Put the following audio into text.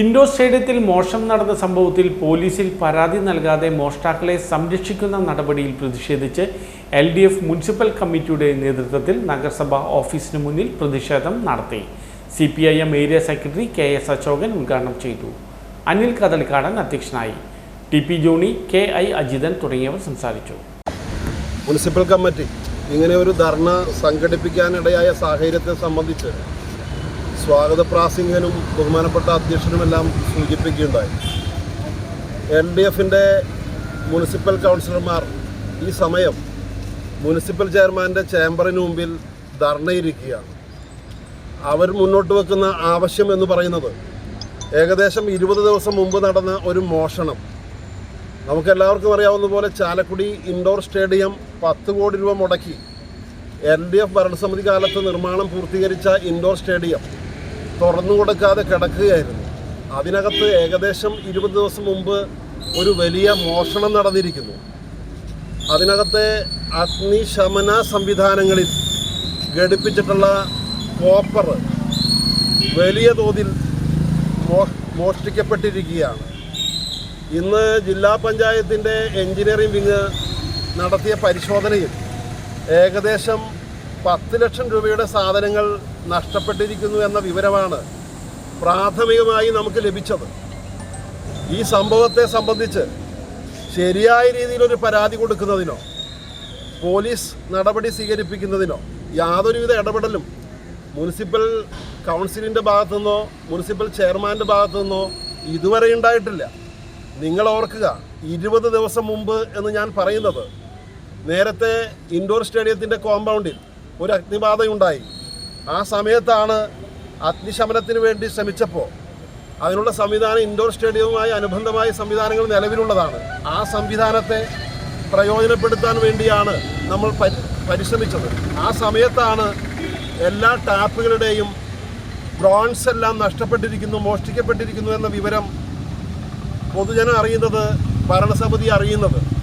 Indoor സ്റ്റേഡിയത്തിൽ മോഷണം നടന്ന സംഭവത്തിൽ പോലീസിൽ പരാതി നൽകാതെ മോഷ്ടാക്കളെ സംരക്ഷിക്കുന്ന നടപടിയിൽ പ്രതിഷേധിച്ച് എൽ ഡി എഫ് മുനിസിപ്പൽ കമ്മിറ്റിയുടെ നേതൃത്വത്തിൽ നഗരസഭാ ഓഫീസിന് മുന്നിൽ പ്രതിഷേധം നടത്തി. C P I M area secretary K S Ashokan ഉദ്ഘാടനം ചെയ്തു. അനിൽ കദളിക്കാടൻ അധ്യക്ഷനായി. T P Johny K I Ajithan തുടങ്ങിയവർ സംസാരിച്ചു. മുനിസിപ്പൽ കമ്മിറ്റി ഇങ്ങനെ ഒരു ധർണ സംഘടിപ്പിക്കാനിടയായ സാഹചര്യത്തെ സംബന്ധിച്ച് സ്വാഗത പ്രാസംഗികനും ബഹുമാനപ്പെട്ട അധ്യക്ഷനുമെല്ലാം സൂചിപ്പിക്കുകയുണ്ടായി. എൽ ഡി എഫിന്റെ മുനിസിപ്പൽ കൗൺസിലർമാർ ഈ സമയം മുനിസിപ്പൽ ചെയർമാന്റെ ചേംബറിന് മുമ്പിൽ ധർണയിരിക്കുകയാണ്. അവർ മുന്നോട്ട് വെക്കുന്ന ആവശ്യം എന്ന് പറയുന്നത് ഏകദേശം ഇരുപത് ദിവസം മുമ്പ് നടന്ന ഒരു മോഷണം. നമുക്കെല്ലാവർക്കും അറിയാവുന്ന പോലെ ചാലക്കുടി ഇൻഡോർ സ്റ്റേഡിയം പത്ത് കോടി രൂപ മുടക്കി. എൽ ഡി എഫ് ഭരണസമിതി കാലത്ത് നിർമ്മാണം പൂർത്തീകരിച്ച ഇൻഡോർ സ്റ്റേഡിയം തുറന്നു കൊടുക്കാതെ കിടക്കുകയായിരുന്നു. അതിനകത്ത് ഏകദേശം ഇരുപത് ദിവസം മുമ്പ് ഒരു വലിയ മോഷണം നടന്നിരിക്കുന്നു. അതിനകത്തെ അഗ്നിശമന സംവിധാനങ്ങളിൽ ഘടിപ്പിച്ചിട്ടുള്ള കോപ്പർ വലിയ തോതിൽ മോഷ്ടിക്കപ്പെട്ടിരിക്കുകയാണ്. ഇന്ന് ജില്ലാ പഞ്ചായത്തിന്റെ എഞ്ചിനീയറിംഗ് വിങ് നടത്തിയ പരിശോധനയിൽ ഏകദേശം പത്ത് ലക്ഷം രൂപയുടെ സാധനങ്ങൾ നഷ്ടപ്പെട്ടിരിക്കുന്നു എന്ന വിവരമാണ് പ്രാഥമികമായി നമുക്ക് ലഭിച്ചത്. ഈ സംഭവത്തെ സംബന്ധിച്ച് ശരിയായ രീതിയിലൊരു പരാതി കൊടുക്കുന്നതിനോ പോലീസ് നടപടി സ്വീകരിപ്പിക്കുന്നതിനോ യാതൊരുവിധ ഇടപെടലും മുനിസിപ്പൽ കൗൺസിലിന്റെ ഭാഗത്തുനിന്നോ മുനിസിപ്പൽ ചെയർമാന്റെ ഭാഗത്തുനിന്നോ ഇതുവരെ ഉണ്ടായിട്ടില്ല. നിങ്ങൾ ഓർക്കുക ഇരുപത് ദിവസം മുമ്പ് എന്ന് ഞാൻ പറയുന്നത് നേരത്തെ ഇൻഡോർ സ്റ്റേഡിയത്തിന്റെ കോമ്പൗണ്ടിൽ ഒരു അഗ്നിബാധയുണ്ടായി. ആ സമയത്താണ് അഗ്നിശമനത്തിന് വേണ്ടി ശ്രമിച്ചപ്പോൾ അതിനുള്ള സംവിധാനം ഇൻഡോർ സ്റ്റേഡിയവുമായി അനുബന്ധമായ സംവിധാനങ്ങൾ നിലവിലുള്ളതാണ്. ആ സംവിധാനത്തെ പ്രയോജനപ്പെടുത്താൻ വേണ്ടിയാണ് നമ്മൾ പരിശ്രമിച്ചത്. ആ സമയത്താണ് എല്ലാ ടാപ്പുകളുടെയും ബ്രോൺസ് എല്ലാം നഷ്ടപ്പെട്ടിരിക്കുന്നു മോഷ്ടിക്കപ്പെട്ടിരിക്കുന്നു എന്ന വിവരം പൊതുജനം അറിയുന്നത് ഭരണസമിതി അറിയുന്നത്.